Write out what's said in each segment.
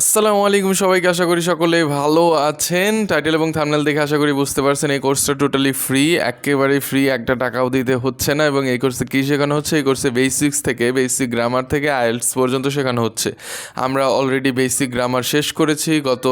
আসসালামু আলাইকুম সবাইকে, আশা করি সকলে ভালো আছেন। টাইটেল এবং থামনেল দেখে আশা করি বুঝতে পারছেন, এই কোর্সটা টোটালি ফ্রি একেবারে ফ্রি একটা টাকাও দিতে হচ্ছে না এবং এই কোর্সে কী শেখানো হচ্ছে? এই কোর্সে বেসিক্স থেকে বেসিক গ্রামার থেকে আইএলস পর্যন্ত শেখানো হচ্ছে। আমরা অলরেডি বেসিক গ্রামার শেষ করেছি, গত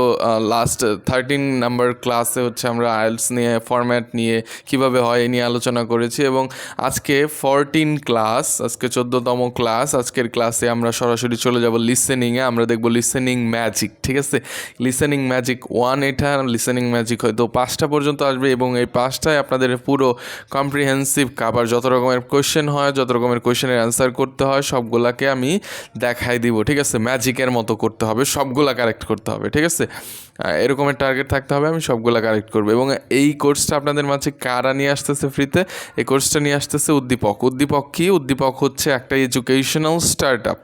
লাস্ট থার্টিন নাম্বার ক্লাসে হচ্ছে আমরা আইএলস নিয়ে ফরম্যাট নিয়ে কীভাবে হয় এই নিয়ে আলোচনা করেছি এবং আজকে ফরটিন ক্লাস আজকে চোদ্দোতম ক্লাস আজকের ক্লাসে আমরা সরাসরি চলে যাব লিসেনিংয়ে আমরা দেখব লিসেনিং ম্যাজিক ঠিক আছে? লিসেনিং ম্যাজিক ওয়ান এটা লিসেনিং ম্যাজিক হয়তো পাঁচটা পর্যন্ত আসবে এবং এই পাঁচটায় আপনাদের পুরো কম্প্রিহেন্সিভ কাভার যত রকমের কোয়েশ্চেন হয়, যত রকমের কোয়েশ্চেনের অ্যান্সার করতে হয়, সবগুলাকে আমি দেখাই দিব, ঠিক আছে? ম্যাজিকের মতো করতে হবে, সবগুলা কারেক্ট করতে হবে, ঠিক আছে? এরকমের টার্গেট থাকতে হবে, আমি সবগুলো কালেক্ট করব। এবং এই কোর্সটা আপনাদের মাঝে কারা নিয়ে আসতেছে ফ্রিতে এই কোর্সটা নিয়ে আসতেছে উদ্দীপক। উদ্দীপক কি? উদ্দীপক হচ্ছে একটা এডুকেশনাল স্টার্ট আপ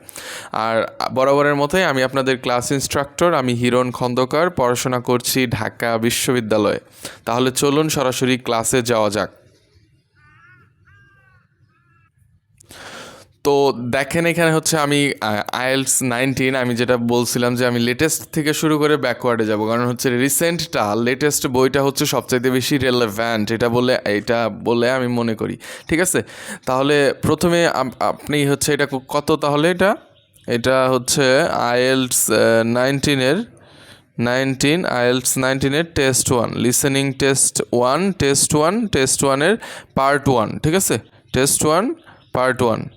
আর বরাবরের মতোই আমি আপনাদের ক্লাস ইনস্ট্রাক্টর আমি হিরণ খন্দকার, পড়াশোনা করছি ঢাকা বিশ্ববিদ্যালয়ে। তাহলে চলুন সরাসরি ক্লাসে যাওয়া যাক। তো দেখেন এখানে হচ্ছে আমি আইএলস নাইনটিন আমি যেটা বলছিলাম যে আমি লেটেস্ট থেকে শুরু করে ব্যাকওয়ার্ডে যাব। কারণ হচ্ছে রিসেন্টটা লেটেস্ট বইটা হচ্ছে সবচাইতে বেশি রেলেভ্যান্ট এটা বলে এটা বলে আমি মনে করি। ঠিক আছে? তাহলে প্রথমে আপ- আপনি হচ্ছে এটা কত তাহলে এটা? এটা হচ্ছে আইএলস নাইনটিনের nineteen IELTS নাইনটিনের test one listening test one test one test ওয়ানের পার্ট ওয়ান ঠিক আছে? টেস্ট ওয়ান পার্ট ওয়ান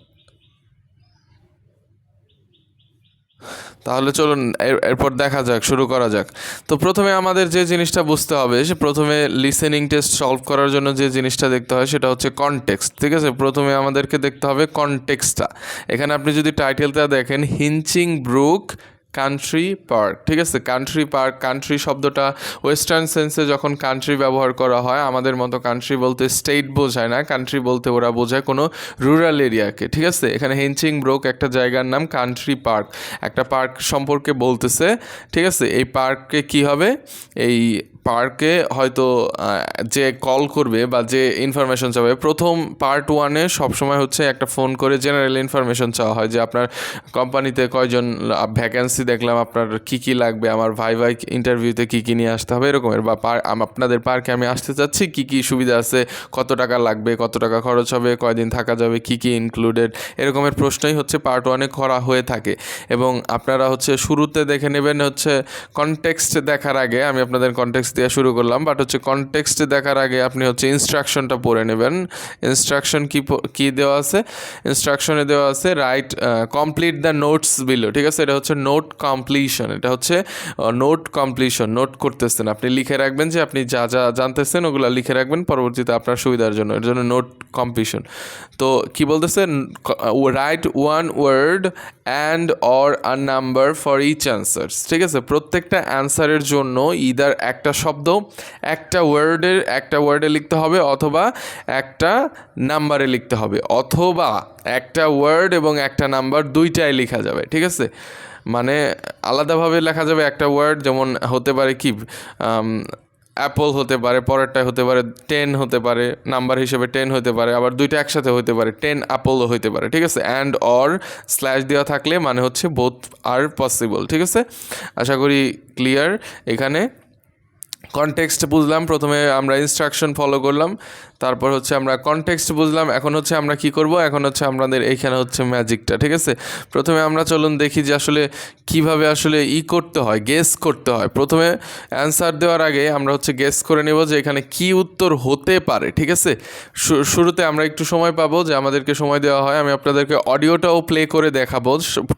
তাহলে চলুন এরপর দেখা যাক, শুরু করা যাক। তো প্রথমে আমাদের যে জিনিসটা বুঝতে হবে, সে প্রথমে লিসেনিং টেস্ট সলভ করার জন্য যে জিনিসটা দেখতে হয়, সেটা হচ্ছে কনটেক্সট ঠিক আছে? প্রথমে আমাদেরকে দেখতে হবে কনটেক্সটটা এখানে আপনি যদি টাইটেলটা দেখেন, হিঞ্চিং ব্রুক কান্ট্রি পার্ক ঠিক আছে? কান্ট্রি পার্ক কান্ট্রি শব্দটা ওয়েস্টার্ন সেন্সে যখন কান্ট্রি ব্যবহার করা হয়, আমাদের মতো কান্ট্রি বলতে স্টেট বোঝায় না কান্ট্রি বলতে ওরা বোঝায় কোনো রুরাল এরিয়াকে ঠিক আছে? এখানে হেঞ্চিং ব্রোক একটা জায়গার নাম কান্ট্রি পার্ক একটা পার্ক সম্পর্কে বলতেছে, ঠিক আছে? এই পার্কে কি হবে? এই পার্কে হয়তো যে কল করবে বা যে ইনফরমেশন চাবে, প্রথম পার্ট ওয়ানে সবসময় হচ্ছে একটা ফোন করে জেনারেল ইনফরমেশন চাওয়া হয় যে আপনার কোম্পানিতে কয়জন ভ্যাকেন্সি দেখলাম আপনার কি কি লাগবে, আমার ভাই ভাই ইন্টারভিউতে কি কি নিয়ে আসতে হবে এরকমের বা আপনাদের পার্কে আমি আসতে চাচ্ছি, কি কি সুবিধা আছে, কত টাকা লাগবে, কত টাকা খরচ হবে, কয়দিন থাকা যাবে, কি কি ইনক্লুডেড এরকমের প্রশ্নই হচ্ছে পার্ট ওয়ানে করা হয়ে থাকে। এবং আপনারা হচ্ছে শুরুতে দেখে নেবেন হচ্ছে কনটেক্সট দেখার আগে, আমি আপনাদের কনটেক্সট দিয়ে শুরু করলাম বাট হচ্ছে কনটেক্সট দেখার আগে আপনি হচ্ছে ইনস্ট্রাকশনটা পড়ে নেবেন। ইনস্ট্রাকশন কি কি দেওয়া আছে? ইনস্ট্রাকশনে দেওয়া আছে write complete the notes below ঠিক আছে? এটা হচ্ছে নোট কমপ্লিশন এটা হচ্ছে নোট কমপ্লিশন নোট করতেছেন। আপনি লিখে রাখবেন যে আপনি যা যা জানতেছেন ওগুলো লিখে রাখবেন, পরবর্তীতে আপনার সুবিধার জন্য, এর জন্য নোট কমপ্লিশন তো কি বলতেছে? Write one word and or a number for each answers ঠিক আছে? প্রত্যেকটা অ্যান্সারের জন্য ইদার একটা শব্দ, একটা ওয়ার্ডের একটা ওয়ার্ডে লিখতে হবে অথবা একটা নাম্বারে লিখতে হবে। অথবা একটা ওয়ার্ড এবং একটা নাম্বার দুইটাই লেখা যাবে, ঠিক আছে? মানে আলাদাভাবে লেখা যাবে একটা ওয়ার্ড যেমন হতে পারে কি অ্যাপল হতে পারে, পরেরটায় হতে পারে টেন হতে পারে নাম্বার হিসেবে টেন হতে পারে, আবার দুইটা একসাথে হতে পারে টেন অ্যাপলও হতে পারে, ঠিক আছে? অ্যান্ড অর স্ল্যাশ দেওয়া থাকলে মানে হচ্ছে বোথ আর পসিবল ঠিক আছে? আশা করি ক্লিয়ার এখানে। কনটেক্সট বুঝলাম, প্রথমে আমরা ইনস্ট্রাকশন ফলো করলাম। তারপর হচ্ছে আমরা কনটেক্সট বুঝলাম, এখন হচ্ছে আমরা কি করব? এখন হচ্ছে আমাদের এইখানে হচ্ছে ম্যাজিকটা ঠিক আছে? প্রথমে আমরা চলুন দেখি যে আসলে কীভাবে আসলে ই করতে হয় গেস করতে হয়। প্রথমে অ্যান্সার দেওয়ার আগে আমরা হচ্ছে গেস করে নেব যে এখানে কি উত্তর হতে পারে, ঠিক আছে? শুরুতে আমরা একটু সময় পাবো যে আমাদেরকে সময় দেওয়া হয়। আমি আপনাদেরকে অডিওটাও প্লে করে দেখাবো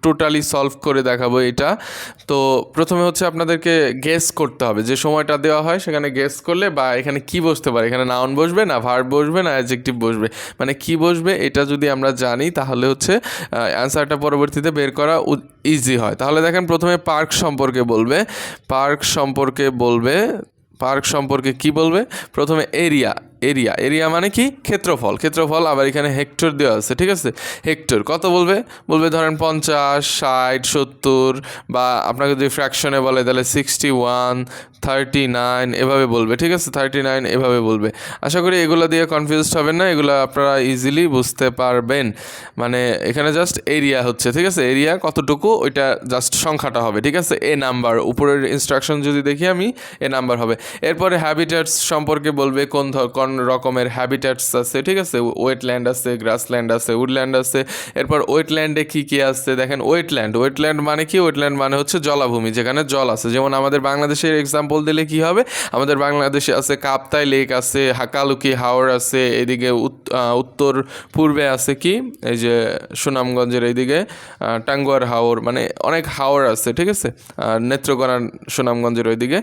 টোটালি সলভ করে দেখাবো এটা। তো প্রথমে হচ্ছে আপনাদেরকে গেস করতে হবে। যে সময়টা দেওয়া হয় সেখানে গেস করলে বা এখানে কি বসতে পারে? এখানে নাউন বসবে না ভার্ব বসবে না অ্যাডজেক্টিভ বসবে। মানে কি বসবে এটা যদি আমরা জানি, তাহলে হচ্ছে অ্যান্সারটা পরবর্তীতে বের করা ইজি হয়। তাহলে দেখেন প্রথমে পার্ক সম্পর্কে বলবে। পার্ক সম্পর্কে বলবে পার্ক সম্পর্কে কি বলবে? প্রথমে এরিয়া এরিয়া। এরিয়া মানে কি? ক্ষেত্রফল। ক্ষেত্রফল আবার এখানে হেক্টর দেওয়া আছে, ঠিক আছে? হেক্টর। কত বলবে? বলবে ধরেন পঞ্চাশ, ষাট, সত্তর বা আপনাকে যদি ফ্র্যাকশনে বলে, তাহলে সিক্সটি ওয়ান থার্টি নাইন এভাবে বলবে, ঠিক আছে? থার্টি নাইন এভাবে বলবে। আশা করি এগুলো দিয়ে কনফিউজড হবেন না, এগুলো আপনারা ইজিলি বুঝতে পারবেন। মানে এখানে জাস্ট এরিয়া হচ্ছে, ঠিক আছে? এরিয়া কতটুকু? ওইটা জাস্ট সংখ্যাটা হবে, ঠিক আছে? এ নাম্বার উপরের ইনস্ট্রাকশন যদি দেখি আমি এ নাম্বার হবে। এরপরে হ্যাবিটেটস সম্পর্কে বলবে কোন ধর কোন রকমের হ্যাবিটেটস আছে, ঠিক আছে? ওয়েটল্যান্ড আছে গ্রাসল্যান্ড আছে উডল্যান্ড আছে। এরপর ওয়েটল্যান্ডে কী কী আছে? দেখেন ওয়েটল্যান্ড ওয়েটল্যান্ড মানে কি? ওয়েটল্যান্ড মানে হচ্ছে জলাভূমি, যেখানে জল আছে। যেমন আমাদের বাংলাদেশের এক্সাম্পল দিলে কি হবে? আমাদের বাংলাদেশে আছে কাপ্তাই লেক আছে, হাকালুকি হাওর আছে, এদিকে উত- উত্তর পূর্বে আছে কি? এই যে সুনামগঞ্জের এইদিকে টাঙ্গুয়ার হাওর মানে অনেক হাওর আছে, ঠিক আছে? আর নেত্রকোনা সুনামগঞ্জের ওইদিকে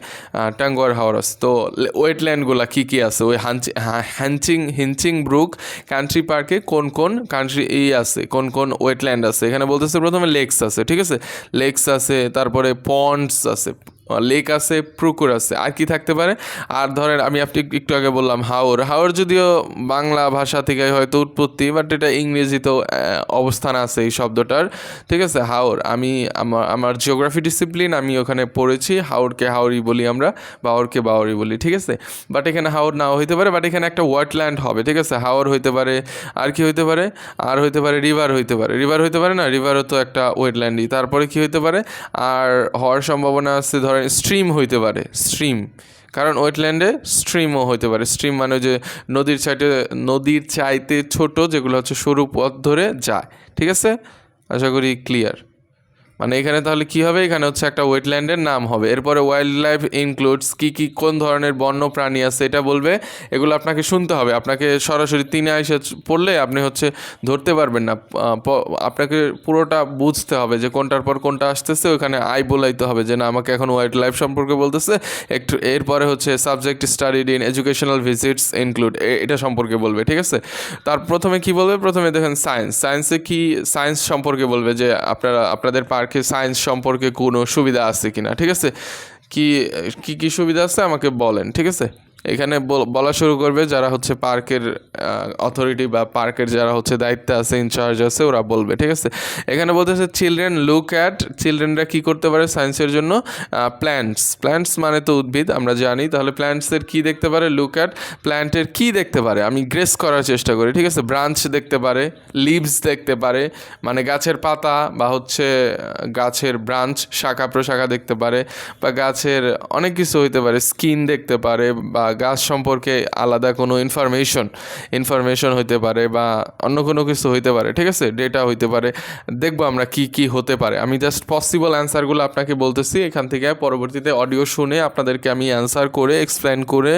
টাঙ্গুয়ার হাওর আছে। তো ওয়েটল্যান্ডগুলো কী কী আছে? ওই হাঞ্চি হ্যাঁ, হ্যাঞ্চিং হিঞ্চিং ব্রুক কান্ট্রি পার্কে কোন কোন কান্ট্রি ই আছে কোন কোন ওয়েটল্যান্ড আছে? এখানে বলতেছে প্রথমে লেকস আছে ঠিক আছে? লেকস আছে তারপরে পন্ডস আছে। লেক আছে, পুকুর আছে, আর কি থাকতে পারে? আর ধরেন আমি আপনি একটু আগে বললাম হাওর। হাওর যদিও বাংলা ভাষা থেকে হয়তো উৎপত্তি বাট এটা ইংরেজিতেও অবস্থান আছে এই শব্দটার। ঠিক আছে? হাওর, আমি আমার আমার জিওগ্রাফি ডিসিপ্লিন আমি ওখানে পড়েছি, হাওরকে হাওরি বলি আমরা বাওরকে বাওরি বলি, ঠিক আছে? বাট এখানে হাওর নাও হইতে পারে বাট এখানে একটা ওয়াটল্যান্ড হবে, ঠিক আছে? হাওর হইতে পারে, আর কি হইতে পারে? আর হইতে পারে রিভার হইতে পারে। রিভার হইতে পারে না? রিভারও তো একটা ওয়েটল্যান্ডই তারপরে কি হইতে পারে? আর হওয়ার সম্ভাবনা আছে ধরেন স্ট্রিম হইতে পারে স্ট্রিম কারণ ওয়েটল্যান্ডে স্ট্রিমও হইতে পারে। স্ট্রিম মানে যে নদীর চাইতে নদীর চাইতে ছোট, যেগুলো হচ্ছে সরু পথ ধরে যায়। ঠিক আছে? আশা করি ক্লিয়ার মানে এখানে তাহলে কি হবে? এখানে হচ্ছে একটা ওয়েটল্যান্ডের নাম হবে। এরপরে ওয়াইল্ড লাইফ ইনক্লুডস কী কী, কোন ধরনের বন্য প্রাণী আছে এটা বলবে। এগুলো আপনাকে শুনতে হবে। আপনাকে সরাসরি তিনে এসে পড়লে আপনি হচ্ছে ধরতে পারবেন না। আপনাকে পুরোটা বুঝতে হবে যে কোনটার পর কোনটা আসতেছে। ওখানে আই বলাইতে হবে যে না, আমাকে এখন ওয়াইল্ড লাইফ সম্পর্কে বলতেছে। একটু এরপরে হচ্ছে subject studied in educational visits include এটা সম্পর্কে বলবে, ঠিক আছে? তার প্রথমে কি বলবে? প্রথমে দেখেন সায়েন্স সায়েন্সে কি সায়েন্স সম্পর্কে বলবে যে আপনারা, আপনাদের পার্কে সায়েন্স সম্পর্কে কোনো সুবিধা আছে কিনা, ঠিক আছে? কি কি কি সুবিধা আছে? আমাকে বলেন, ঠিক আছে? এখানে বল- শুরু করবে যারা হচ্ছে পার্কের অথরিটি বা পার্কের যারা হচ্ছে দায়িত্বে আছে ইনচার্জ আছে, ওরা বলবে, ঠিক আছে? এখানে বলতেছে চিলড্রেন লুক অ্যাট চিলড্রেনরা কি করতে পারে সায়েন্সের জন্য? প্ল্যান্টস প্ল্যান্টস মানে তো উদ্ভিদ, আমরা জানি, তাহলে প্ল্যান্টসের কি দেখতে পারে? লুক অ্যাট প্ল্যান্টের কি দেখতে পারে? আমি গ্রেস করার চেষ্টা করি, ঠিক আছে? ব্রাঞ্চ দেখতে পারে লিভস দেখতে পারে মানে গাছের পাতা বা হচ্ছে গাছের ব্রাঞ্চ শাখা প্রশাখা দেখতে পারে, বা গাছের অনেক কিছু হইতে পারে স্কিন দেখতে পারে, বা গাছ সম্পর্কে আলাদা কোনো ইনফরমেশন ইনফরমেশন হইতে পারে বা অন্য কোনো কিছু হইতে পারে, ঠিক আছে? ডেটা হইতে পারে। দেখব আমরা কি কি হতে পারে। আমি জাস্ট পসিবল অ্যান্সারগুলো আপনাকে বলতেছি, এখান থেকে পরবর্তীতে অডিও শুনে আপনাদেরকে আমি অ্যান্সার করে এক্সপ্লেন করে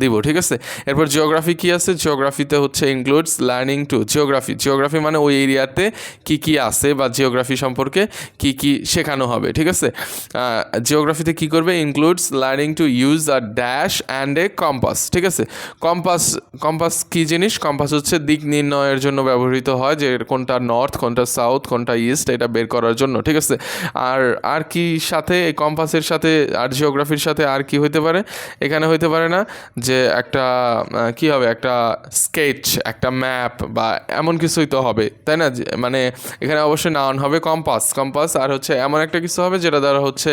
দিব, ঠিক আছে? এরপর জিওগ্রাফি কি আছে? জিওগ্রাফিতে হচ্ছে includes learning to geography geography মানে ওই এরিয়াতে কি কি আছে বা জিওগ্রাফি সম্পর্কে কি কি শেখানো হবে, ঠিক আছে? জিওগ্রাফিতে কি করবে? Includes learning to use a dash and a compass, ঠিক আছে? কম্পাস কম্পাস কী জিনিস? কম্পাস হচ্ছে দিক নির্ণয়ের জন্য ব্যবহৃত হয় যে কোনটা নর্থ, কোনটা সাউথ, কোনটা ইস্ট, এটা বের করার জন্য, ঠিক আছে? আর আর কি সাথে, এই কম্পাসের সাথে, আর জিওগ্রাফির সাথে আর কি হইতে পারে? এখানে হইতে পারে না যে একটা কি হবে? একটা স্কেচ, একটা ম্যাপ বা এমন কিছুই তো হবে, তাই না? মানে এখানে অবশ্যই নাউন হবে কম্পাস। কম্পাস আর হচ্ছে এমন একটা কিছু হবে যেটা দ্বারা হচ্ছে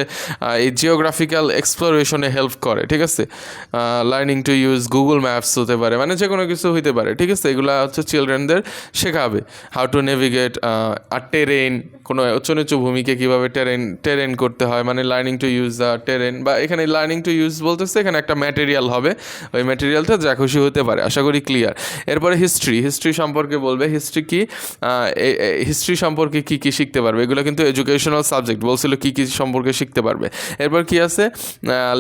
এই জিওগ্রাফিক্যাল এক্সপ্লোরেশনে হেল্প করে, ঠিক আছে? Learning to use Google maps হতে পারে মানে যে কোনো কিছু হইতে পারে, ঠিক আছে? এগুলো হচ্ছে চিলড্রেনদের শেখাবে। হাউ টু নেভিগেট আর টেরেন কোনো উঁচু নিচু ভূমিকে কীভাবে টেরেন টেরেন করতে হয় মানে learning to use the terrain বা এখানে লার্নিং টু ইউজ বলতেছে, এখানে একটা ম্যাটেরিয়াল হবে। ওই ম্যাটেরিয়ালটা যা খুশি হতে পারে, আশা করি ক্লিয়ার এরপরে হিস্ট্রি হিস্ট্রি সম্পর্কে বলবে হিস্ট্রি কি? হিস্ট্রি সম্পর্কে কি কি শিখতে পারবে? এগুলো কিন্তু এডুকেশনাল সাবজেক্ট বলছিল কি কি সম্পর্কে শিখতে পারবে। এরপর কি আছে?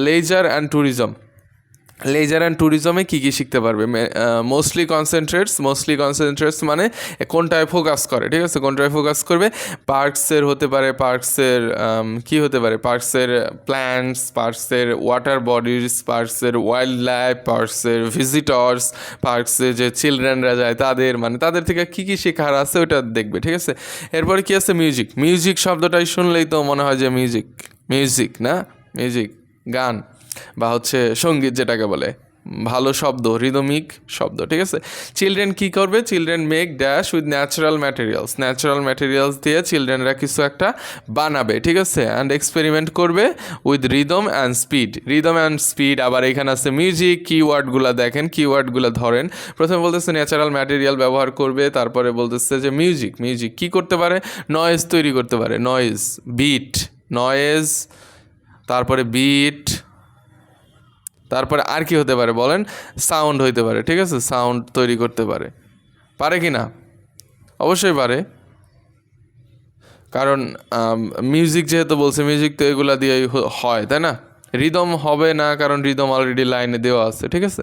Leisure and tourism leisure and ট্যুরিজমে কী কী শিখতে পারবে? মোস্টলি কনসেন্ট্রেটস মোস্টলি কনসেন্ট্রেটস মানে কোনটায় ফোকাস করে, ঠিক আছে? কোনটায় ফোকাস করবে? পার্কসের হতে পারে পার্কসের কি হতে পারে? পার্কসের প্ল্যান্টস পার্কসের ওয়াটার বডিজ পার্কসের ওয়াইল্ড লাইফ পার্কসের ভিজিটর্স পার্কসে যে চিলড্রেনরা যায়, তাদের মানে তাদের থেকে কী কী শেখার আছে ওটা দেখবে, ঠিক আছে? এরপরে কী আছে? মিউজিক মিউজিক শব্দটাই শুনলেই তো মনে হয় যে মিউজিক মিউজিক না? মিউজিক গান। বা হচ্ছে সংগীত যেটাকে বলে, ভালো শব্দ রিদমিক শব্দ, ঠিক আছে? চিলড্রেন কি করবে? Children make dash with natural materials natural materials দিয়ে চিলড্রেনরা কিছু একটা বানাবে, ঠিক আছে? অ্যান্ড এক্সপেরিমেন্ট করবে with rhythm and speed rhythm and speed আবার এখানে আছে মিউজিক কিওয়ার্ডগুলো দেখেন কিওয়ার্ডগুলো ধরেন। প্রথমে বলতেছে ন্যাচারাল ম্যাটেরিয়াল ব্যবহার করবে, তারপরে বলতেছে যে মিউজিক মিউজিক কি করতে পারে? নয়েজ তৈরি করতে পারে নয়েজ বিট নয়েজ তারপরে বিট তারপরে আর কি হতে পারে বলেন? সাউন্ড হইতে পারে, ঠিক আছে? সাউন্ড তৈরি করতে পারে। পারে কি না? অবশ্যই পারে। কারণ মিউজিক যেহেতু বলছে মিউজিক তো এগুলা দিয়েই হয়, তাই না? রিদম হবে না, কারণ রিদম অলরেডি লাইনে দেওয়া আছে, ঠিক আছে?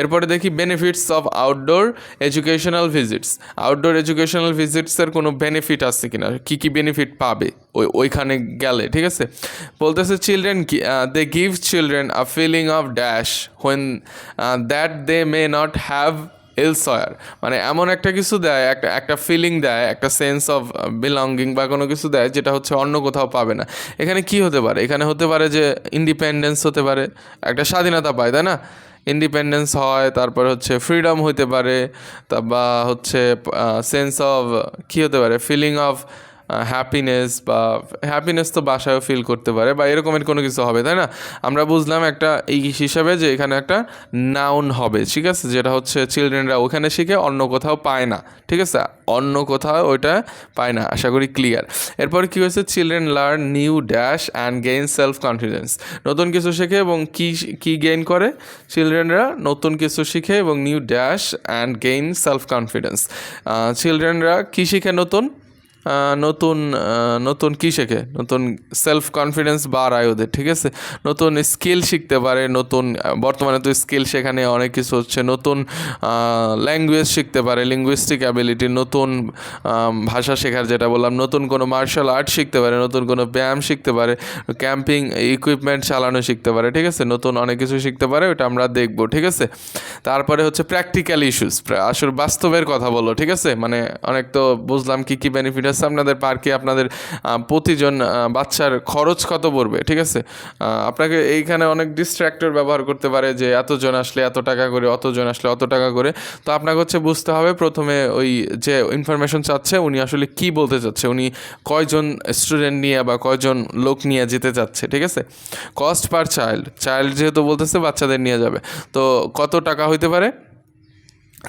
এরপরে দেখি benefits of outdoor educational visits outdoor educational ভিজিটসের কোনো বেনিফিট আছে কিনা? কী কী বেনিফিট পাবে? ওই, ওইখানে গেলে, ঠিক আছে? বলতেছে children they give children a feeling of dash when that they may not have elsewhere মানে এমন একটা কিছু দেয়, একটা একটা ফিলিং দেয়, একটা সেন্স অফ বিলঙ্গিং বা কোনো কিছু দেয় যেটা হচ্ছে অন্য কোথাও পাবে না। এখানে কি হতে পারে? এখানে হতে পারে যে ইন্ডিপেন্ডেন্স হতে পারে, একটা স্বাধীনতা পায়, তাই না? ইন্ডিপেন্ডেন্স হয়, তারপর হচ্ছে ফ্রিডম হইতে পারে, তা বা হচ্ছে সেন্স অফ কী হতে পারে? ফিলিং অফ হ্যাপিনেস বা হ্যাপিনেস তো বাসায়ও ফিল করতে পারে বা এরকমের কোনো কিছু হবে, তাই না? আমরা বুঝলাম একটা এই হিসাবে যে এখানে একটা নাউন হবে, ঠিক আছে? যেটা হচ্ছে চিলড্রেনরা ওখানে শিখে অন্য কোথাও পায় না, ঠিক আছে? অন্য কোথাও ওইটা পায় না, আশা করি ক্লিয়ার এরপর কী হয়েছে? Children learn new dash and gain self confidence নতুন কিছু শেখে এবং কী কী গেইন করে? চিলড্রেনরা নতুন কিছু শিখে এবং new dash and gain self confidence চিলড্রেনরা কী শিখে নতুন? নতুন নতুন কী শেখে? নতুন সেলফ কনফিডেন্স বাড়ায় ওদের, ঠিক আছে? নতুন স্কিল শিখতে পারে, নতুন, বর্তমানে তো স্কিল সেখানে অনেক কিছু হচ্ছে। নতুন ল্যাঙ্গুয়েজ শিখতে পারে লিঙ্গুইস্টিক অ্যাবিলিটি নতুন ভাষা শেখার যেটা বললাম, নতুন কোনো মার্শাল আর্ট শিখতে পারে, নতুন কোনো ব্যায়াম শিখতে পারে ক্যাম্পিং ইকুইপমেন্ট চালানো শিখতে পারে, ঠিক আছে? নতুন অনেক কিছু শিখতে পারে, ওটা আমরা দেখব, ঠিক আছে? তারপরে হচ্ছে প্র্যাকটিক্যাল ইস্যুস আসলে বাস্তবের কথা বলো ঠিক আছে? মানে অনেক তো বুঝলাম কি কি বেনিফিট আছে আপনাদের পার্কে আপনাদের প্রতিজন বাচ্চার খরচ কত পড়বে, ঠিক আছে? আপনাকে এইখানে অনেক ডিস্ট্র্যাক্টর ব্যবহার করতে পারে যে এতজন আসলে এত টাকা করে, অতজন আসলে অত টাকা করে। তো আপনাকে হচ্ছে বুঝতে হবে প্রথমে ওই যে ইনফরমেশন চাচ্ছে, উনি আসলে কি বলতে চাচ্ছে, উনি কয়জন স্টুডেন্ট নিয়ে বা কয়জন লোক নিয়ে যেতে চাচ্ছে, ঠিক আছে? কস্ট পার চাইল্ড চাইল্ড যেহেতু বলতেছে বাচ্চাদের নিয়ে যাবে। তো কত টাকা হইতে পারে?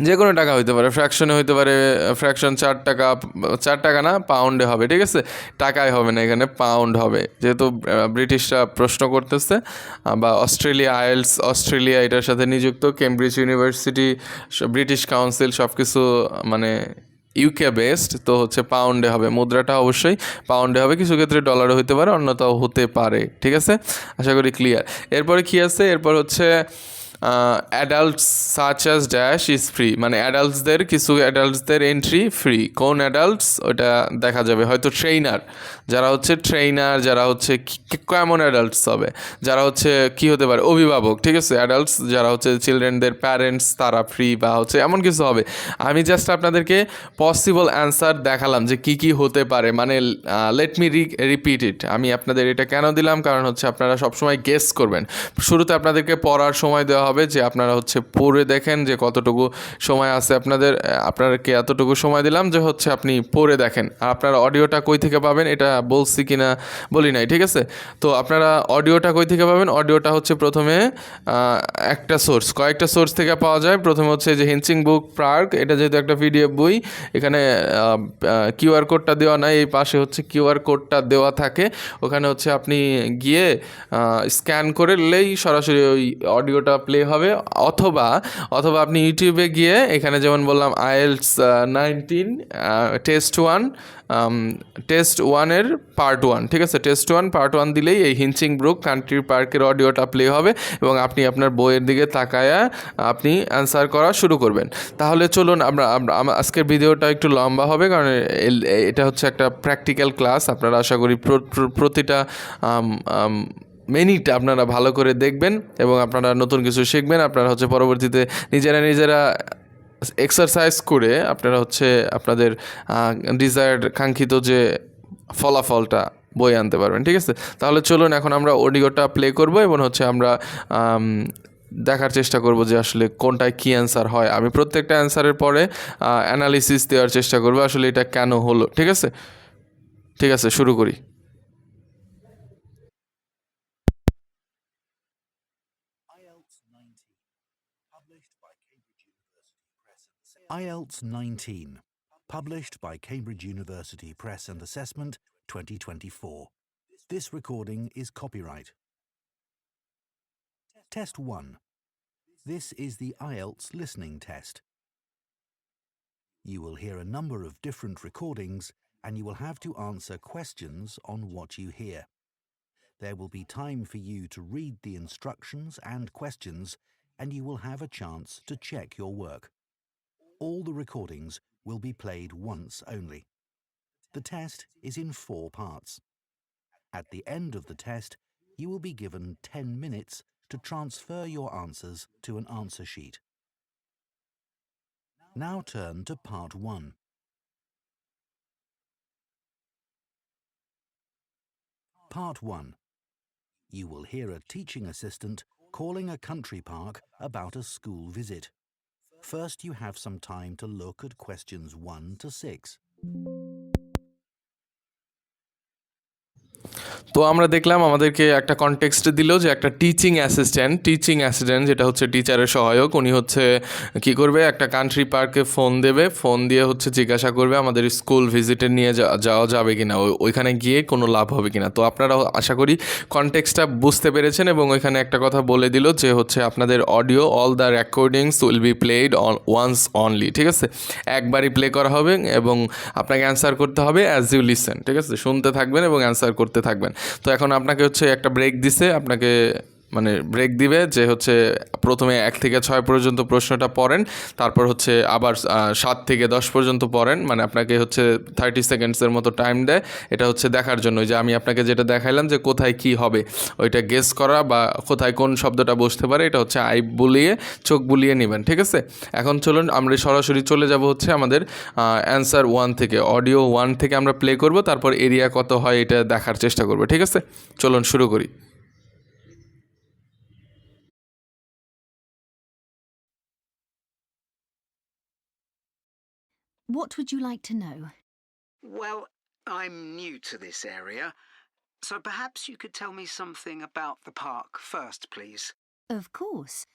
যে কোনো টাকা হইতে পারে ফ্র্যাকশনে হইতে পারে ফ্র্যাকশন চার টাকা চার টাকা না পাউন্ডে হবে, ঠিক আছে? টাকায় হবে না এখানে পাউন্ড হবে। যেহেতু ব্রিটিশরা প্রশ্ন করতেছে বা অস্ট্রেলিয়া আয়েলস অস্ট্রেলিয়া এটার সাথে নিযুক্ত কেমব্রিজ ইউনিভার্সিটি ব্রিটিশ কাউন্সিল সব কিছু মানে ইউকে বেসড তো হচ্ছে পাউন্ডে হবে। মুদ্রাটা অবশ্যই পাউন্ডে হবে, কিছু ক্ষেত্রে ডলারও হতে পারে অন্যথাও হতে পারে, ঠিক আছে? আশা করি ক্লিয়ার এরপরে কী আছে? এরপর হচ্ছে adults such as dash is free মানে অ্যাডাল্টসদের কিছু অ্যাডাল্টসদের এন্ট্রি ফ্রি কোন অ্যাডাল্টস ওটা দেখা যাবে। হয়তো ট্রেইনার যারা হচ্ছে ট্রেইনার যারা হচ্ছে কেমন অ্যাডাল্টস হবে? যারা হচ্ছে কি হতে পারে? অভিভাবক, ঠিক আছে? অ্যাডাল্টস যারা হচ্ছে চিলড্রেনদের প্যারেন্টস তারা ফ্রি বা হচ্ছে এমন কিছু হবে। আমি জাস্ট আপনাদেরকে পসিবল অ্যান্সার দেখালাম যে কি কি হতে পারে। মানে লেট মি রিপিট ইট আমি আপনাদের এটা কেন দিলাম? কারণ হচ্ছে আপনারা সবসময় গেস করবেন। শুরুতে আপনাদেরকে পড়ার সময় দেওয়া হবে যে আপনারা হচ্ছে পড়ে দেখেন যে কতটুকু সময় আছে আপনাদের আপনাদেরকে এতটুকু সময় দিলাম যে হচ্ছে আপনি পড়ে দেখেন। আর আপনারা অডিওটা কই থেকে পাবেন এটা বলছি কি না বলি নাই, ঠিক আছে? তো আপনারা অডিওটা কই থেকে পাবেন? অডিওটা হচ্ছে প্রথমে একটা সোর্স। কয়েকটা সোর্স থেকে পাওয়া যায়। প্রথমে হচ্ছে যে হিনচিং বুক পার্ক, এটা যেহেতু একটা পিডিএফ বই, এখানে কিউআর কোডটা দেওয়া নাই, এই পাশে হচ্ছে কিউআর কোডটা দেওয়া থাকে। ওখানে হচ্ছে আপনি গিয়ে স্ক্যান করে করলেই সরাসরি ওই অডিওটা প্লে হবে, অথবা অথবা আপনি ইউটিউবে গিয়ে এখানে যেমন বললাম, IELTS nineteen test one test ওয়ানের পার্ট ওয়ান ঠিক আছে? টেস্ট ওয়ান পার্ট ওয়ান দিলেই এই হিনচিং ব্রুক কান্ট্রি পার্কের অডিওটা প্লে হবে এবং আপনি আপনার বইয়ের দিকে তাকায়া আপনি অ্যান্সার করা শুরু করবেন। তাহলে চলুন, আমরা আজকের ভিডিওটা একটু লম্বা হবে কারণ এটা হচ্ছে একটা প্র্যাকটিক্যাল ক্লাস আপনারা আশা করি প্র- প্র- প্রতিটা মিনিট আপনারা ভালো করে দেখবেন এবং আপনারা নতুন কিছু শিখবেন। আপনারা হচ্ছে পরবর্তীতে নিজেরা নিজেরা এক্সারসাইজ করে আপনারা হচ্ছে আপনাদের ডিজায়ার্ড কাঙ্ক্ষিত যে ফলাফলটা বই আনতে পারবেন, ঠিক আছে? তাহলে চলুন এখন আমরা অডিওটা প্লে করব এবং হচ্ছে আমরা দেখার চেষ্টা করব যে আসলে কোনটায় কী অ্যান্সার হয়। আমি প্রত্যেকটা অ্যান্সারের পরে অ্যানালিসিস দেওয়ার চেষ্টা করব আসলে এটা কেন হলো, ঠিক আছে? ঠিক আছে, শুরু করি। IELTS 19, published by Cambridge University Press and Assessment 2024. This recording is copyright. Test 1. This is the IELTS listening test. You will hear a number of different recordings and you will have to answer questions on what you hear. There will be time for you to read the instructions and questions and you will have a chance to check your work all the recordings will be played once only. The test is in four parts. At the end of the test, you will be given 10 minutes to transfer your answers to an answer sheet. Now turn to part 1. Part 1. You will hear a teaching assistant calling a country park about a school visit. First, you have some time to look at questions 1 to 6. তো আমরা দেখলাম আমাদেরকে একটা context দিল যে একটা teaching assistant teaching assistant যেটা হচ্ছে টিচারের সহায়ক, উনি হচ্ছে কি করবে? একটা কান্ট্রি পার্কে ফোন দেবে। ফোন দিয়ে হচ্ছে জিজ্ঞাসা করবে আমাদের স্কুল ভিজিটে নিয়ে যাওয়া যাবে কি না ওইখানে গিয়ে কোনো লাভ হবে কি না তো আপনারা আশা করি কনটেক্সটটা বুঝতে পেরেছেন এবং ওইখানে একটা কথা বলে দিল যে হচ্ছে আপনাদের audio all the recordings will be played on once only ঠিক আছে? একবারই প্লে করা হবে এবং আপনাকে অ্যান্সার করতে হবে অ্যাজ ইউ লিসেন ঠিক আছে? শুনতে থাকবেন এবং অ্যান্সার করতে থাকবেন। তো এখন আপনাকে হচ্ছে একটা ব্রেক দিছে আপনাকে মানে ব্রেক দিবে যে হচ্ছে প্রথমে এক থেকে ছয় পর্যন্ত প্রশ্নটা পড়েন, তারপর হচ্ছে আবার সাত থেকে দশ পর্যন্ত পড়েন মানে আপনাকে হচ্ছে থার্টি সেকেন্ডসের মতো টাইম দেয়। এটা হচ্ছে দেখার জন্য যে আমি আপনাকে যেটা দেখাইলাম যে কোথায় কি হবে, ওইটা গেস করা বা কোথায় কোন শব্দটা বসতে পারে, এটা হচ্ছে আই বুলিয়ে, চোখ বুলিয়ে নেবেন, ঠিক আছে? এখন চলুন, আমরা সরাসরি চলে যাব হচ্ছে আমাদের অ্যান্সার ওয়ান থেকে অডিও ওয়ান থেকে আমরা প্লে করব, তারপর এরিয়া কত হয় এটা দেখার চেষ্টা করব, ঠিক আছে? চলুন শুরু করি। What would you like to know? Well, I'm new to this area, so perhaps you could tell me something about the park first, please. Of course.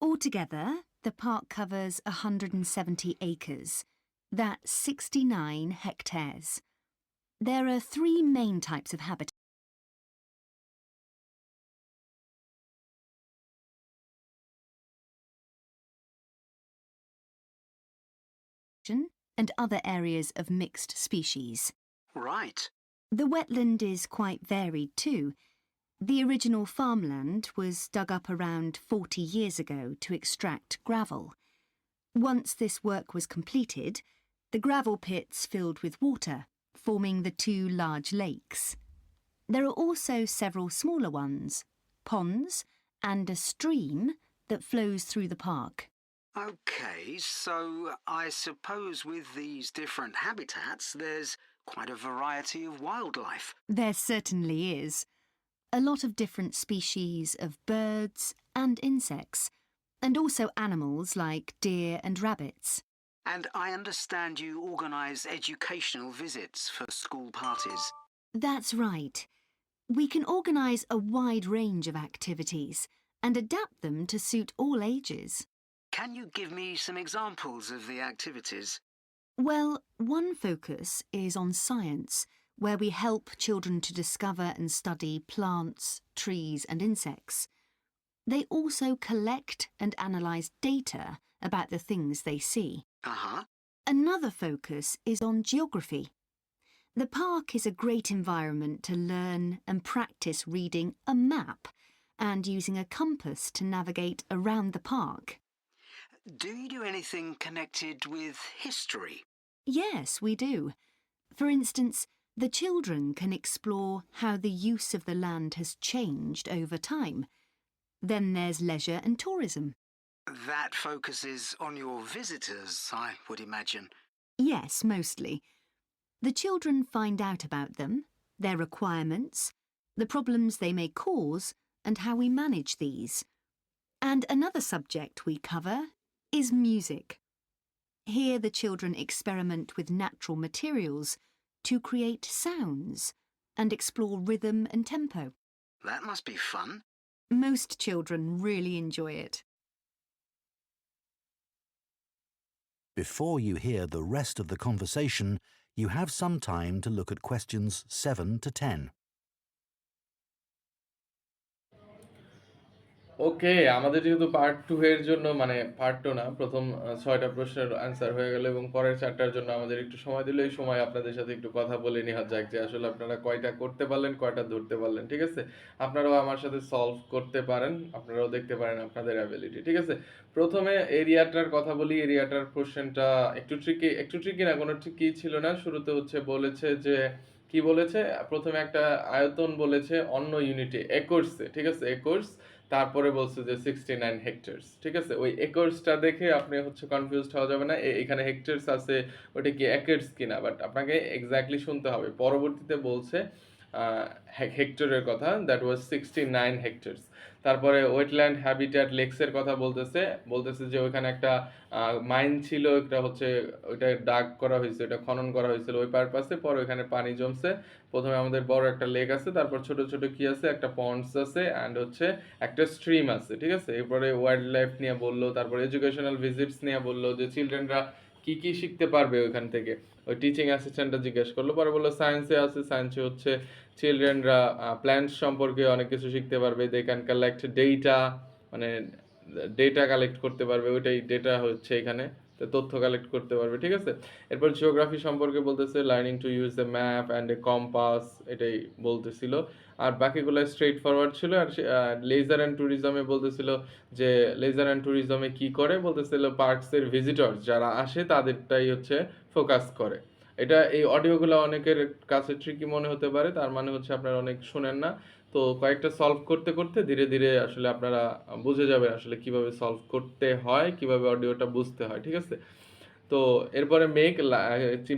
Altogether, the park covers 170 acres. That's 69 hectares. There are three main types of habitat. And other areas of mixed species. Right. The wetland is quite varied too. The original farmland was dug up around 40 years ago to extract gravel. Once this work was completed, the gravel pits filled with water, forming the two large lakes. There are also several smaller ones, ponds, and a stream that flows through the park. Okay, so I suppose with these different habitats, there's quite a variety of wildlife. There certainly is. A lot of different species of birds and insects, and also animals like deer and rabbits. And I understand you organise educational visits for school parties. That's right. We can organise a wide range of activities and adapt them to suit all ages. Can you give me some examples of the activities? Well, one focus is on science, where we help children to discover and study plants, trees, and insects. They also collect and analyse data about the things they see. Uh huh. Another focus is on geography. The park is a great environment to learn and practice reading a map and using a compass to navigate around the park. Do you do anything connected with history? Yes, we do. For instance, the children can explore how the use of the land has changed over time. Then there's leisure and tourism. That focuses on your visitors, I would imagine. Yes, mostly. The children find out about them, their requirements, the problems they may cause, and how we manage these. And another subject we cover is music. Here the children experiment with natural materials to create sounds and explore rhythm and tempo. That must be fun. Most children really enjoy it. Before you hear the rest of the conversation, you have some time to look at questions 7 to 10. ওকে আমাদের যেহেতু part two এর জন্য মানে part two না, প্রথম ছয়টা প্রশ্নের answer হয়ে গেল এবং পরের চারটার জন্য আমাদের একটু সময় দিলে এই সময় আপনাদের সাথে একটু কথা বলে নেওয়া যাক যে আসলে আপনারা কয়টা করতে পারলেন, কয়টা ধরতে পারলেন, ঠিক আছে? আপনারাও আমার সাথে সলভ করতে পারেন, আপনারাও দেখতে পারেন আপনাদের অ্যাবিলিটি ঠিক আছে? প্রথমে এরিয়াটার কথা বলি, এরিয়াটার কোশ্চেনটা একটু ট্রিকি একটু ট্রিকি না, কোনো ট্রিকি ছিল না। শুরুতে হচ্ছে বলেছে যে, কি বলেছে? প্রথমে একটা আয়তন বলেছে অন্য ইউনিটে একর্সে, ঠিক আছে? একর্স তারপরে বলছে যে সিক্সটি নাইন হেক্টার্স ঠিক আছে? ওই একর্সটা দেখে আপনি হচ্ছে কনফিউজ হওয়া যাবে না। এখানে হেক্টার্স আছে, ওটা কি একর্স কিনা? বাট আপনাকে এক্স্যাক্টলি শুনতে হবে। পরবর্তীতে বলছে হেক্টরের কথা that was sixty nine hectares তারপরে ওয়েটল্যান্ড হ্যাবিট্যাট লেকসের কথা বলতেছে বলতেছে যে ওইখানে একটা মাইন ছিল, একটা হচ্ছে ওইটা ডাক করা হয়েছে ওটা খনন করা হয়েছিল ওই পারপাসে পরে ওইখানে পানি জমছে। প্রথমে আমাদের বড় একটা লেক আছে, তারপর ছোট ছোট কি আছে, একটা পন্ডস আছে অ্যান্ড হচ্ছে একটা স্ট্রিম আছে, ঠিক আছে? এরপরে ওয়াইল্ড লাইফ নিয়ে বলল, তারপর এডুকেশনাল ভিজিটস নিয়ে বলল যে চিলড্রেনরা কি কি শিখতে পারবে ওইখান থেকে? ওই টিচিং অ্যাসিস্ট্যান্টটা জিজ্ঞেস করল, পরে বলল সায়েন্সে আছে সায়েন্সে হচ্ছে চিলড্রেনরা প্ল্যান্টস সম্পর্কে অনেক কিছু শিখতে পারবে। দে ক্যান কালেক্ট ডেটা মানে ডেটা কালেক্ট করতে পারবে। ওইটাই ডেটা হচ্ছে এখানে তথ্য কালেক্ট করতে পারবে, ঠিক আছে? এরপর জিওগ্রাফি সম্পর্কে বলতেছে learning to use the map and a compass এটাই বলতেছিল। আর বাকিগুলো স্ট্রেট ফরওয়ার্ড ছিল, আর লেজার অ্যান্ড ট্যুরিজমে বলতেছিল যে লেজার অ্যান্ড ট্যুরিজমে কি করে? বলতেছিল পার্কসের ভিজিটর যারা আসে, তাদেরটাই হচ্ছে ফোকাস করে। এটা এই অডিওগুলো অনেকের কাছে ট্রিকি মনে হতে পারে, তার মানে হচ্ছে আপনারা অনেক শুনেন না। তো কয়েকটা সলভ করতে করতে ধীরে ধীরে আসলে আপনারা বুঝে যাবেন আসলে কীভাবে সলভ করতে হয়, কীভাবে অডিওটা বুঝতে হয়, ঠিক আছে? তো এরপরে মেক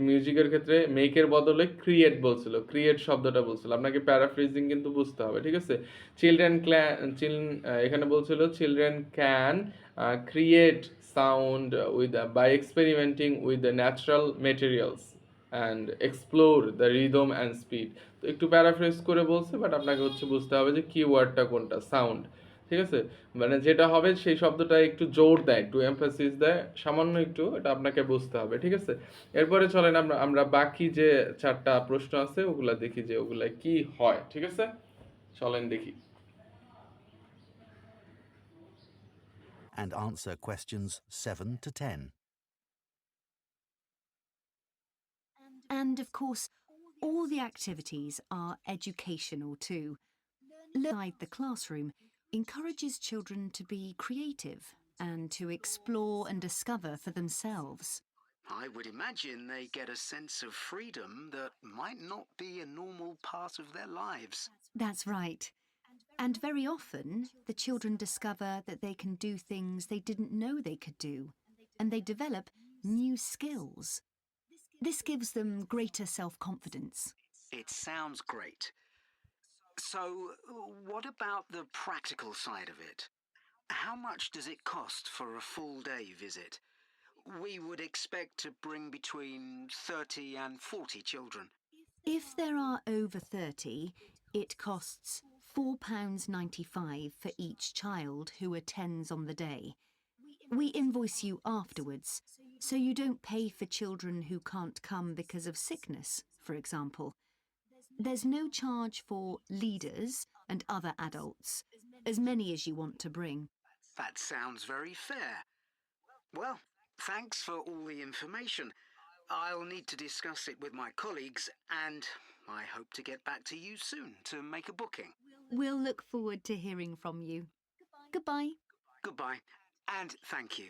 মিউজিকের ক্ষেত্রে মেকের বদলে ক্রিয়েট বলছিল। ক্রিয়েট শব্দটা বলছিল। আপনাকে প্যারাফ্রেজিং কিন্তু বুঝতে হবে, ঠিক আছে? চিলড্রেন চিল এখানে বলছিল children can create sound with by experimenting with the natural materials and explore the rhythm and speed তো একটু প্যারাফ্রেজ করে বলছে বাট আপনাকে হচ্ছে বুঝতে হবে যে কি ওয়ার্ডটা কোনটা? সাউন্ড ঠিক আছে? মানে যেটা হবে সেই শব্দটা একটু জোর দেয়, একটু এমফাসিস দেয়, সামান্য একটু, এটা আপনাকে বুঝতে হবে, ঠিক আছে? এরপরে চলেন আমরা আমরা বাকি যে চারটা প্রশ্ন আছে, ওগুলা দেখি যে ওগুলা কি হয়, ঠিক আছে? চলেন দেখি। And answer questions 7 to 10. And of course, all the activities are educational too. Inside the classroom encourages children to be creative and to explore and discover for themselves. I would imagine they get a sense of freedom that might not be a normal part of their lives. That's right. And very often, the children discover that they can do things they didn't know they could do, and they develop new skills. This gives them greater self confidence. It sounds great. So, what about the practical side of it? How much does it cost for a full day visit? We would expect to bring between 30 and 40 children. If there are over 30, it costs £4.95 for each child who attends on the day. We invoice you afterwards, so you don't pay for children who can't come because of sickness, for example. There's no charge for leaders and other adults, as many as you want to bring. That sounds very fair. Well, thanks for all the information. I'll need to discuss it with my colleagues, and I hope to get back to you soon to make a booking. We'll look forward to hearing from you. Goodbye. Goodbye, and thank you.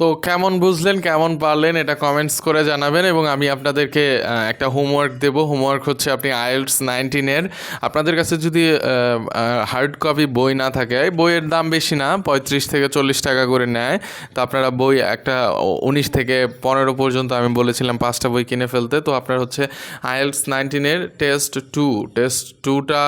তো কেমন বুঝলেন, কেমন পারলেন এটা comments করে জানাবেন এবং আমি আপনাদেরকে একটা হোমওয়ার্ক দেব। হোমওয়ার্ক হচ্ছে আপনি আইএলস নাইনটিনের আপনাদের কাছে যদি হার্ড কপি বই না থাকে বইয়ের দাম বেশি না, পঁয়ত্রিশ থেকে চল্লিশ টাকা করে নেয়। তো আপনারা বই একটা উনিশ থেকে পনেরো পর্যন্ত, আমি বলেছিলাম পাঁচটা বই কিনে ফেলতে। তো আপনার হচ্ছে আইএলস নাইনটিনের টেস্ট টু টেস্ট টুটা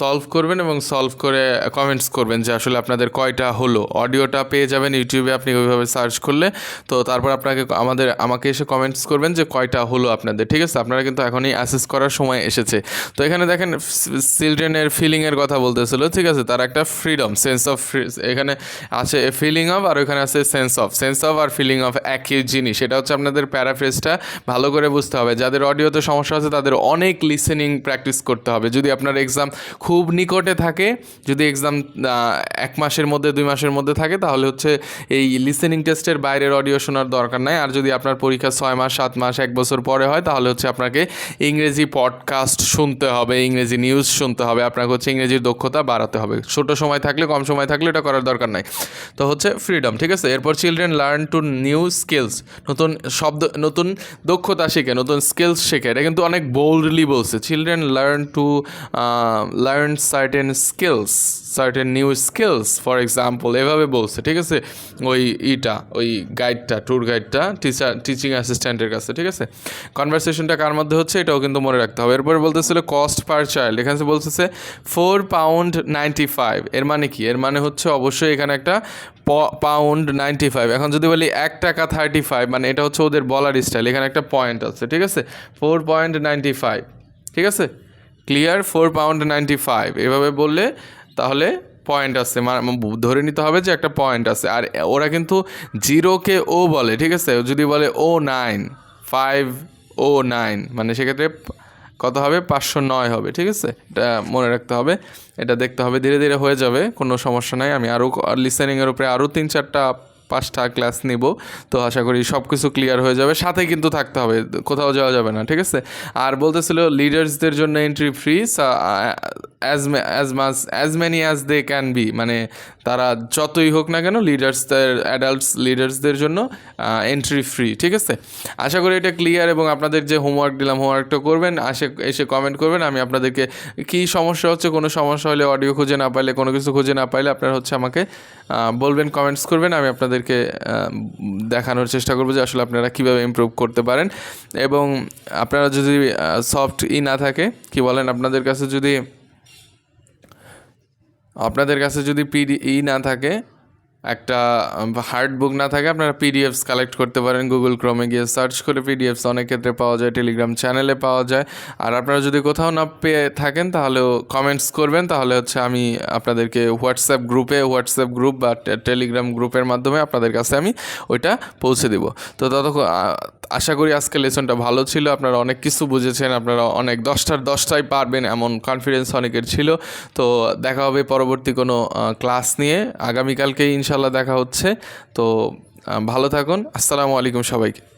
সলভ করবেন এবং সলভ করে কমেন্টস করবেন যে আসলে আপনাদের কয়টা হলো। অডিওটা পেয়ে যাবেন ইউটিউবে আপনি ওইভাবে সার্চ করলে। তো তারপর আপনাকে আমাদের, আমাকে এসে কমেন্টস করবেন যে কয়টা হলো আপনাদের, ঠিক আছে? আপনারা কিন্তু এখনই অ্যাসেস করার সময় এসেছে। তো এখানে দেখেন চিলড্রেনের ফিলিংয়ের কথা বলতেছিল, ঠিক আছে? তার একটা ফ্রিডম সেন্স অফ এখানে আছে ফিলিং অফ আর ওখানে আছে সেন্স অফ সেন্স অফ আর ফিলিং অফ একই জিনিস। এটা হচ্ছে আপনাদের প্যারাফ্রেজটা ভালো করে বুঝতে হবে। যাদের অডিওতে সমস্যা আছে, তাদের অনেক লিসেনিং প্র্যাকটিস করতে হবে। যদি আপনার এক্সাম খুব নিকটে থাকে, যদি এক্সাম এক মাসের মধ্যে, দুই মাসের মধ্যে থাকে, তাহলে হচ্ছে এই লিসেনিং টেস্টের বাইরের অডিও শোনার দরকার নাই। আর যদি আপনার পরীক্ষা ছয় মাস, সাত মাস, এক বছর পরে হয়, তাহলে হচ্ছে আপনাকে ইংরেজি পডকাস্ট শুনতে হবে, ইংরেজি নিউজ শুনতে হবে, আপনাকে হচ্ছে ইংরেজির দক্ষতা বাড়াতে হবে। ছোট সময় থাকলে, কম সময় থাকলে এটা করার দরকার নাই। তো হচ্ছে ফ্রিডম ঠিক আছে? এরপর children learn to new skills নতুন শব্দ, নতুন দক্ষতা শেখে, নতুন স্কিলস শেখে। এটা কিন্তু অনেক বোল্ডলি বলছে। Children learn to learn certain skills certain new skills for example এভাবে বলছে, ঠিক আছে? ওই ইটা, ওই গাইডটা ট্যুর গাইডটা টিচার টিচিং অ্যাসিস্ট্যান্টের কাছে, ঠিক আছে? কনভারসেশনটা কার মধ্যে হচ্ছে? এটাও কিন্তু মনে রাখতে হবে। এরপরে বলতেছিল কস্ট পার চাইল্ড এখানে বলতেছে ফোর পাউন্ড নাইনটি ফাইভ এর মানে কি? এর মানে হচ্ছে অবশ্যই এখানে একটা পাউন্ড নাইনটি ফাইভ এখন যদি বলি এক টাকা থার্টি ফাইভ মানে এটা হচ্ছে ওদের বলার স্টাইল এখানে একটা পয়েন্ট আছে, ঠিক আছে? ফোর পয়েন্ট নাইনটি ফাইভ ঠিক আছে? Clear four pound ninety five এভাবে বললে তাহলে পয়েন্ট আছে ধরে নিতে হবে যে একটা পয়েন্ট আছে আর ওরা কিন্তু জিরোকে ও বলে, ঠিক আছে? যদি বলে O nine five O nine মানে সেক্ষেত্রে কত হবে? পাঁচশো নয় হবে, ঠিক আছে? এটা মনে রাখতে হবে। এটা দেখতে হবে, ধীরে ধীরে হয়ে যাবে, কোনো সমস্যা নাই। আমি আরও লিসেনিংয়ের উপরে আরও তিন চারটা পাঁচটা ক্লাস নিব। তো আশা করি সব কিছু ক্লিয়ার হয়ে যাবে। সাথে কিন্তু থাকতে হবে, কোথাও যাওয়া যাবে না, ঠিক আছে? আর বলতেছিল লিডার্সদের জন্য entry free as as much as many as they can be মানে তারা যতই হোক না কেন লিডার্সদের অ্যাডাল্টস লিডার্সদের জন্য এন্ট্রি ফ্রি ঠিক আছে? আশা করি এটা ক্লিয়ার এবং আপনাদের যে হোমওয়ার্ক দিলাম হোমওয়ার্কটা করবেন, আসে, এসে কমেন্ট করবেন, আমি আপনাদেরকে কী সমস্যা হচ্ছে, কোনো সমস্যা হলে অডিও খুঁজে না পাইলে, কোনো কিছু খুঁজে না পাইলে আপনারা হচ্ছে আমাকে বলবেন কমেন্টস করবেন, আমি আপনাদেরকে দেখানোর চেষ্টা করব যে আসলে আপনারা কীভাবে ইমপ্রুভ করতে পারেন। এবং আপনারা যদি সফট ই না থাকে, কি বলেন, আপনাদের কাছে যদি, আপনাদের কাছে যদি পিডি ই না থাকে একটা হার্ড বুক না থাকে, আপনারা পিডিএফস কালেক্ট করতে পারেন গুগল ক্রমে গিয়ে সার্চ করে পিডিএফস অনেক ক্ষেত্রে পাওয়া যায় টেলিগ্রাম চ্যানেলে পাওয়া যায়। আর আপনারা যদি কোথাও না পেয়ে থাকেন, তাহলেও কমেন্টস করবেন, তাহলে হচ্ছে আমি আপনাদেরকে হোয়াটসঅ্যাপ গ্রুপে হোয়াটসঅ্যাপ গ্রুপ বা টেলিগ্রাম গ্রুপের মাধ্যমে আপনাদের কাছে আমি ওইটা পৌঁছে দিব। তো ততক্ষণ আশা করি আজকে লেসনটা ভালো ছিল, আপনারা অনেক কিছু বুঝেছেন, আপনারা অনেক দশটার দশটায় পারবেন, এমন কনফিডেন্স অনেকের ছিল। তো দেখা হবে পরবর্তী কোনো ক্লাস নিয়ে আগামীকালকে ইনশাল্লাহ দেখা হচ্ছে। তো ভালো থাকুন। আসসালামু আলাইকুম সবাইকে।